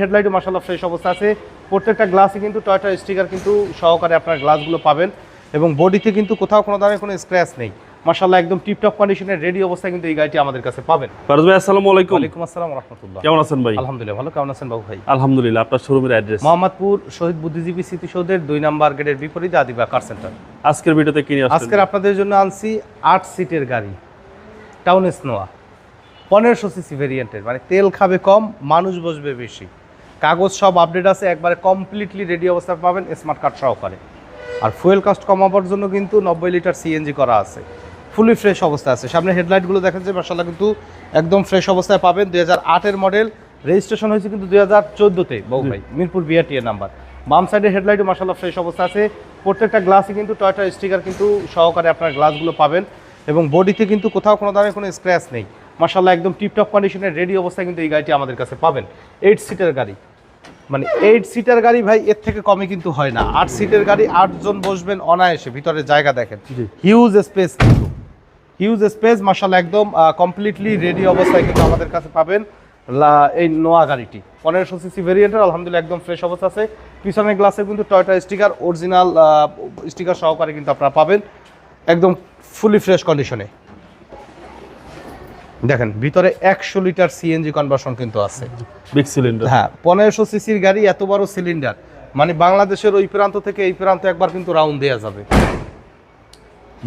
হেডলাইটও মাসাল্লাহ ফ্রেশ অবস্থা আছে। প্রত্যেকটা গ্লাসে কিন্তু টয়টা স্টিকার কিন্তু সহকারে আপনার গ্লাসগুলো পাবেন এবং বডিতে কিন্তু কোথাও কোনো ধরনের কোনো স্ক্র্যাচ নেই। মাসাল্লাহ একদম টিপটপ কন্ডিশনের রেডি অবস্থায় কিন্তু এই গাড়িটি আমাদের কাছে পাবেন। ফারুজ ভাই আসসালামু আলাইকুম। ওয়ালাইকুম আসসালাম রহমতুল্লাহ কেমন আছেন ভাই? আলহামদুলিল্লাহ ভালো। কেমন আছেন বাবু ভাই? আলহামদুলিল্লাহ আপনার শোরুমের অ্যাড্রেস মোহাম্মদপুর শহীদ বুদ্ধিজীবী স্মৃতিসৌধের দুই নাম্বার গেটের বিপরীতে আদিবা কার সেন্টার আজকের ভিডিওতে কিনে আসছেন আজকের আপনাদের জন্য আনছি আট সিটের গাড়ি। টাউন স্নোয়া পনেরোশো সিসি ভেরিয়েন্টের মানে তেল খাবে কম মানুষ বসবে বেশি। কাগজ সব আপডেট আছে একবারে কমপ্লিটলি রেডি অবস্থায় পাবেন স্মার্ট কার্ড সহকারে। আর ফুয়েল কস্ট কমাবার জন্য কিন্তু নব্বই লিটার সিএনজি করা আছে। ফুলি ফ্রেশ অবস্থায় আছে। সামনে হেডলাইটগুলো দেখা যায় মাসাল্লাহ কিন্তু একদম ফ্রেশ অবস্থায় পাবেন। দুই হাজার আটের মডেল রেজিস্ট্রেশন হয়েছে কিন্তু দুই হাজার চোদ্দোতে বউ ভাই। মিরপুর বিআরটি এর নাম্বার বাম সাইডের হেডলাইটও মাসাল্লাহ ফ্রেশ অবস্থা আছে। প্রত্যেকটা গ্লাসে কিন্তু টয়টা স্টিকার কিন্তু সহকারে আপনার গ্লাসগুলো পাবেন। এবং বডিতে কিন্তু কোথাও কোনো ধরনের কোনো স্ক্র্যাচ নেই। মাসাল্লাহ একদম টিপটপ কন্ডিশনের রেডি অবস্থায় কিন্তু এই গাড়িটি আমাদের কাছে পাবেন। এইট সিটের গাড়ি। মানে এইট সিটার গাড়ি ভাই এর থেকে কমে কিন্তু হয় না। আট সিটের গাড়ি আটজন বসবেন অনায়াসে ভিতরে জায়গা দেখেন। হিউজ স্পেস কিন্তু। হিউজ স্পেস মাসাল্লাহ একদম কমপ্লিটলি রেডি অবস্থায় কিন্তু আমাদের কাছে পাবেন এই নোয়া গাড়িটি। পনেরোশো সিসি ভেরিয়েন্টের আলহামদুলিল্লাহ একদম ফ্রেশ অবস্থা আছে। পিছনের গ্লাসে কিন্তু টয়টা স্টিকার অরিজিনাল স্টিকার সহকারে কিন্তু আপনারা পাবেন। একদম ফুলি ফ্রেশ কন্ডিশনে দেখেন ভিতরে একশো লিটার সিএনজি কনভার্সন কিন্তু আছে। বিগ সিলিন্ডার হ্যাঁ পনেরোশো সিসির গাড়ি এত বড় সিলিন্ডার মানে বাংলাদেশের ওই প্রান্ত থেকে এই প্রান্ত একবার কিন্তু রাউন্ড দেওয়া যাবে।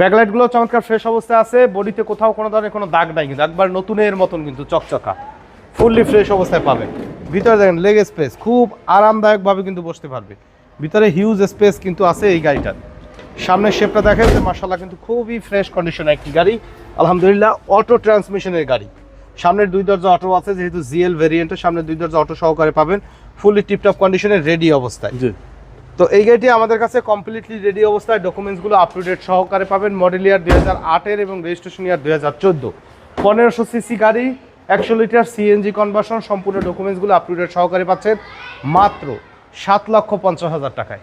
ব্যাকলাইটগুলো চমৎকার ফ্রেশ অবস্থায় আছে বডিতে কোথাও কোনো ধরনের কোনো দাগ নাই কিন্তু একবার নতুনের মতন কিন্তু চকচকা। ফুললি ফ্রেশ অবস্থায় পাবে ভিতরে দেখেন লেগ স্পেস খুব আরামদায়কভাবে কিন্তু বসতে পারবে। ভিতরে হিউজ স্পেস কিন্তু আছে এই গাড়িটার। সামনের শেপটা দেখেন যে মার্শাল্লাহ কিন্তু খুবই ফ্রেশ কন্ডিশনে একটি গাড়ি। আলহামদুলিল্লাহ অটো ট্রান্সমিশনের গাড়ি। সামনের দুই দরজা অটো আছে যেহেতু জিএল ভেরিয়েন্টের সামনের দুই দরজা অটো সহকারে পাবেন। ফুললি টিপটপ কন্ডিশনের রেডি অবস্থায়। তো এই গাড়িটি আমাদের কাছে কমপ্লিটলি রেডি অবস্থায়। ডকুমেন্টসগুলো আপ টু ডেট সহকারে পাবেন। মডেল ইয়ার দুই হাজার আটের এবং রেজিস্ট্রেশন ইয়ার দুই হাজার চোদ্দ। পনেরোশো সিসি গাড়ি একশো লিটার সিএনজি কনভার্সন সম্পূর্ণ ডকুমেন্টসগুলো আপ টু ডেট সহকারে পাচ্ছেন। মাত্র সাত লক্ষ পঞ্চাশ হাজার টাকায়।